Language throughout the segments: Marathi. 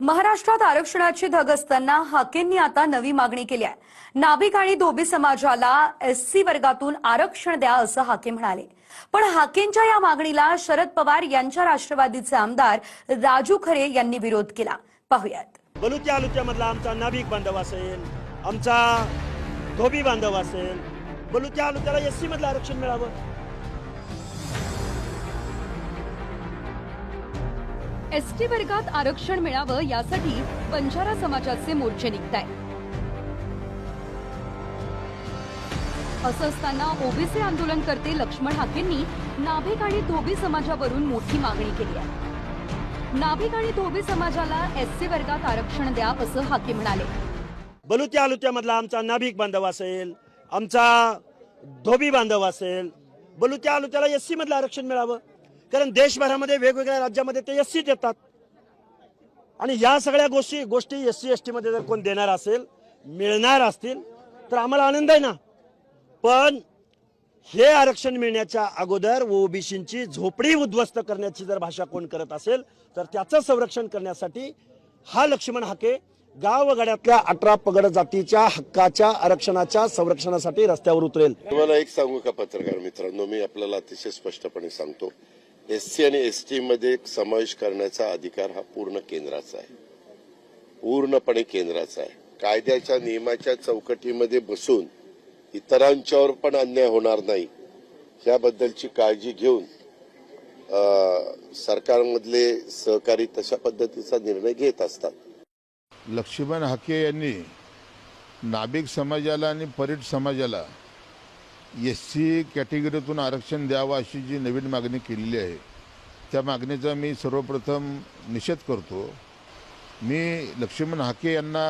महाराष्ट्रात आरक्षणाची धग असताना हाकेंनी आता नवी मागणी केली आहे. नाभिक आणि धोबी समाजाला एससी वर्गातून आरक्षण द्या असं हाके म्हणाले. पण हाकेंच्या या मागणीला शरद पवार यांच्या राष्ट्रवादीचे आमदार राजू खरे यांनी विरोध केला. पाहुयात. बलुच्या आलुच्यामधला आमचा नाभिक बांधव असेल आमचा धोबी बांधव असेल बलुच्या आलुच्याला एससी मधलं आरक्षण मिळावं? एसटी वर्गात आरक्षण मिळावं यासाठी बंजारा समाजाचे मोर्चे निघत असं असताना ओबीसी आंदोलनकर्ते लक्ष्मण हाकेंनी नाभिक आणि धोबी समाजावरून मोठी मागणी केली आहे. नाभिक आणि धोबी समाजाला एससी वर्गात आरक्षण द्या असं हाके म्हणाले. बलुत्या आलुत्यामधला आमचा नाभिक बांधव असेल आमचा धोबी बांधव असेल बलुत्या आलुच्याला एस सी मधलं आरक्षण मिळावं? कारण देशभरामध्ये वेगवेगळ्या राज्यामध्ये ते एस सी देतात. आणि या सगळ्या गोष्टी गोष्टी एस सी एस टीमध्ये जर कोण देणार असेल मिळणार असतील तर आम्हाला आनंद आहे ना. पण हे आरक्षण मिळण्याच्या अगोदर ओबीसींची झोपडी उद्ध्वस्त करण्याची जर भाषा कोण करत असेल तर त्याचं संरक्षण करण्यासाठी हा लक्ष्मण हाके गावगाड्यातल्या अठरा पगड जातीच्या हक्काच्या आरक्षणाच्या संरक्षणासाठी रस्त्यावर उतरेल. तुम्हाला एक सांगू का पत्रकार मित्रांनो? मी आपल्याला अतिशय स्पष्टपणे सांगतो. एस सी आणि एस टीमध्ये समावेश करण्याचा अधिकार हा पूर्ण केंद्राचा आहे. पूर्णपणे केंद्राचा आहे. कायद्याच्या नियमाच्या चौकटीमध्ये बसून इतरांच्यावर पण अन्याय होणार नाही याबद्दलची काळजी घेऊन सरकारमधले सहकारी तशा पद्धतीचा निर्णय घेत असतात. लक्ष्मण हाके यांनी नाभिक समाजाला आणि परीट समाजाला एस सी कॅटेगरीतून आरक्षण द्यावं अशी जी नवीन मागणी केलेली आहे त्या मागणीचा मी सर्वप्रथम निषेध करतो. मी लक्ष्मण हाके यांना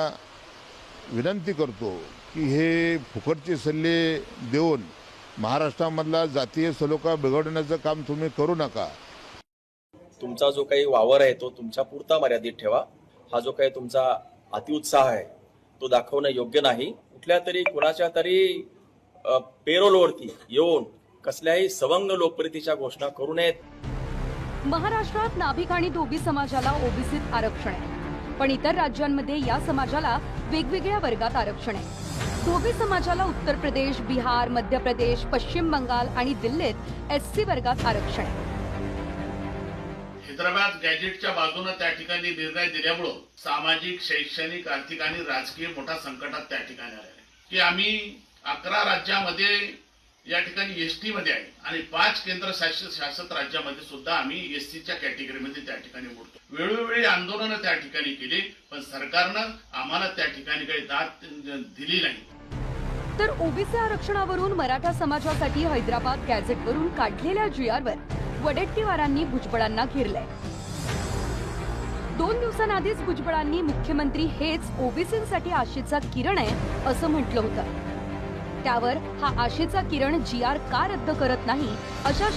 विनंती करतो की हे फुकटचे सल्ले देऊन महाराष्ट्रामधला जातीय सलोखा बिघडवण्याचं काम तुम्ही करू नका. तुमचा जो काही वावर आहे तो तुमच्या पुरता मर्यादित ठेवा. हा जो काही तुमचा अतिउत्साह आहे तो दाखवणं योग्य नाही. कुठल्या तरी कुणाच्या तरी पेरोलवरती येऊन कसल्याही सवंग लोकप्रियतेच्या घोषणा करू नयेत. महाराष्ट्रात नाभिक आणि धोबी समाजाला ओबीसीत आरक्षण आहे. पण इतर राज्यांमध्ये या समाजाला वेगवेगळ्या वर्गात आरक्षण आहे. धोबी समाजाला उत्तर प्रदेश बिहार मध्य प्रदेश पश्चिम बंगाल आणि दिल्लीत एससी वर्गात आरक्षण आहे. हैदराबाद गॅजेटच्या बाजूने त्या ठिकाणी निर्णय दिल्यामुळं सामाजिक शैक्षणिक आर्थिक आणि राजकीय मोठ्या संकटात त्या ठिकाणी आले की आम्ही अकरा राज्यामध्ये या ठिकाणी एसटी मध्ये आहे. आणि पाच केंद्र शासित शासित राज्यामध्ये सुद्धा आम्ही एसटीच्या कॅटेगरीमध्ये त्या ठिकाणी मोडतो वेळोवेळी आंदोलनं त्या ठिकाणी केली पण सरकारनं आम्हाला त्या ठिकाणी काही दाद दिली नाही. तर ओबीसी आरक्षणावरून मराठा समाजासाठी हैदराबाद गॅझेटवरून काढलेल्या जीआरवर वडेट्टीवारांनी भुजबळांना घेरलंय. दोन दिवसांआधीच भुजबळांनी मुख्यमंत्री हेच ओबीसीसाठी आशेचा किरण आहे असं म्हटलं होतं. त्यावर हा आशेचा किरण जी आर का रद्द करत नाही अशा